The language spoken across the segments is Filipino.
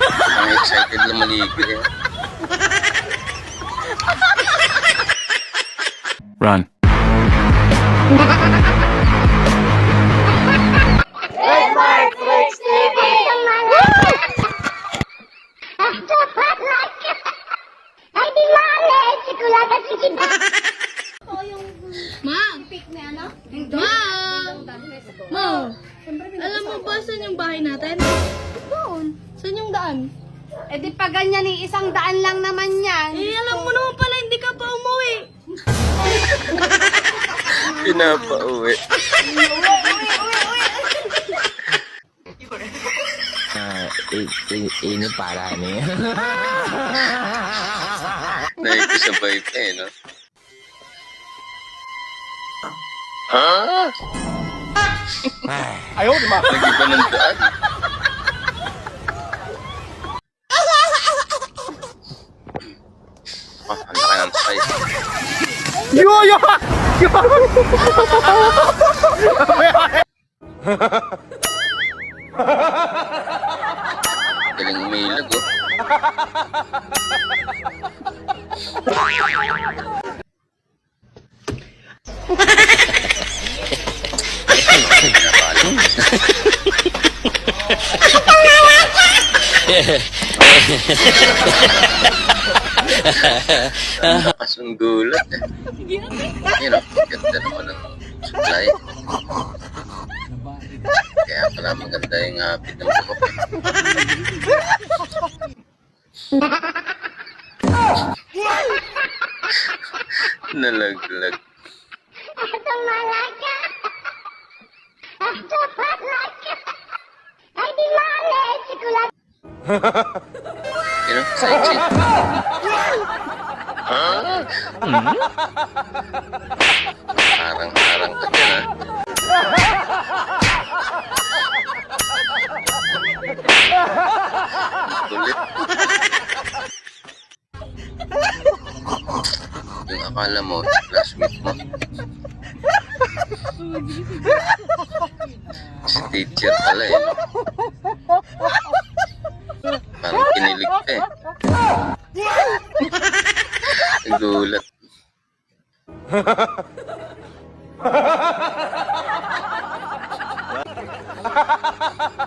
Ang excited lang maligo eh. Run. Yung bahay natin? Doon. Saan yung daan? Eh di pa ganyan eh, isang daan lang naman yan. Eh, alam mo naman pala, hindi ka pa umuwi. Pinapauwi. Ah, i- i- ini para ni. Nakikisabay pa eh, no? Ha? Ayaw, di ba? Nag-iba ng daan. Ah, ang laki ng size. Galing umilag, oh. Gulat eh. Yun oh, ganda naman ng supply. Kaya pala maganda yung hapit ng buhok eh. Nalaglag. Yun oh, sexy. Harang-harang ka dyan. Yung akala mo, classmate mo. Si teacher pala eh. Nagulat.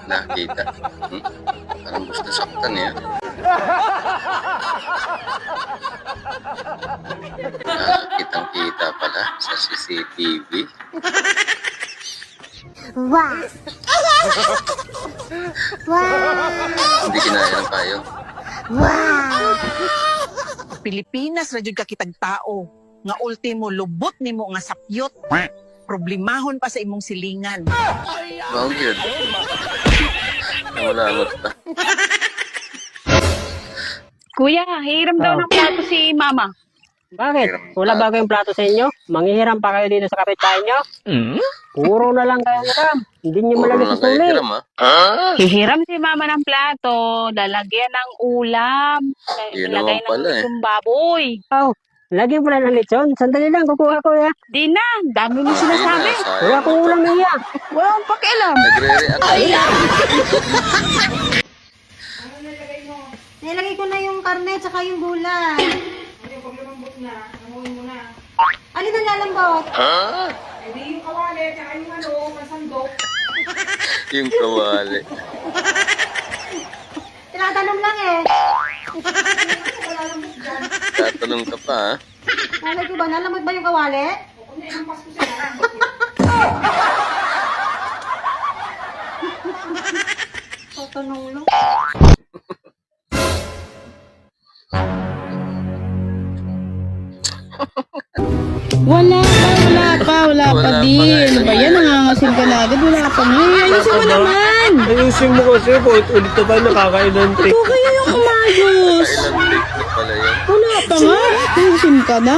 Nakita. Hmm? Parang gusto saktan eh. Nakakitang kita pala sa CCTV. Hindi kinaya ng kayo. Pilipinas ra jud ka kitag tao nga ultimo lubot nimo nga sapyot problemahon pa sa imong silingan Wow, yun. Nawalangot pa. Kuya, hiram daw ng plato si mama. Bakit? Wala ba kayong plato sa inyo? Manghihiram pa kayo dito sa kapitbahay nyo? Hmm? Puro na lang kayo hiram. Hindi nyo Puro malagay lang sa kayo suli. hiram ah. Hihiram si mama ng plato, lalagyan ng ulam, Yun lalagay naman ng pala eh. itong baboy. Oh, lagyan pala ng lechon. Sandali lang, kukuha ko ya. Di na, dami mo sinasabi. Hindi na, Wala sayang. kong ulam na iya. Wala akong pakialam. Nagre-react. Nilagay ko na yung karne tsaka yung gulay. Yung paglulambot na, namuhin mo na. Alin ang lalambot? Ha? Yung kawali. Tinatanong lang eh. Tatanong ka pa ah. Nalagay ko ba? Nalamot ba yung kawali? Tatanong lang. Wala pa, wala pa, wala Wala pa din. Ano ba yan? Nangangasin ka na agad. Wala pa nga. Eh, ayusin mo naman. Ayusin mo kasi po. Ulit na tayo nakakailan Ikaw kaya yung umayos. Kailan take na pala yan? Wala pa nga. Ayusin ka na.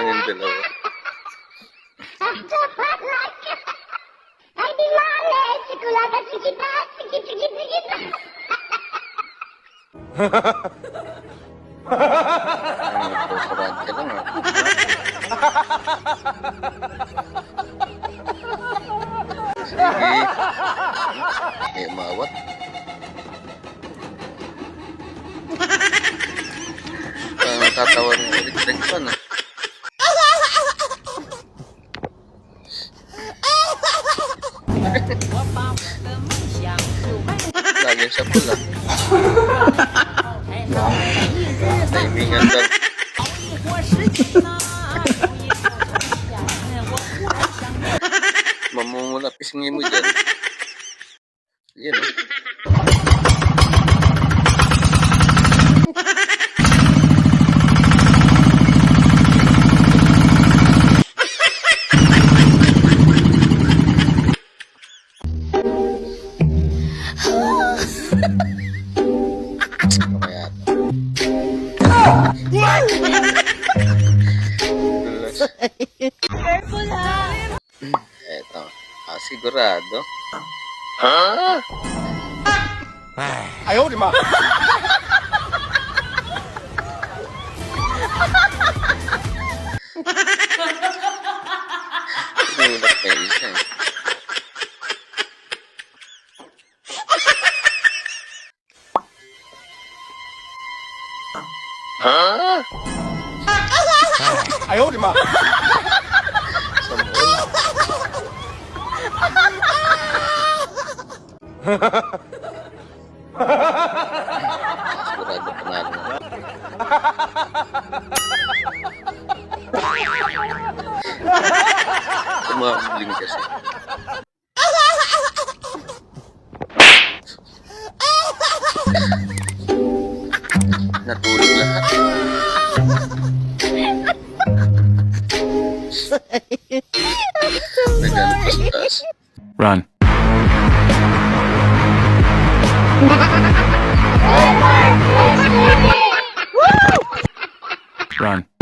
Yung dalawa. Ang nagpupuran ka lang ah. Sige. Eh, mawat. Parang natatawa ng electric fan ah. Lagi sa pula. Timingan daw. Mamumula pisngi mo dyan. Eto. Ah, sigurado. Ha? Ayaw, di ma. Gulat pa isa eh. Ha? Ayaw, di ma. Sigurado panalo na. Tumambling kasi. Natulog pa sa taas. Run. Run.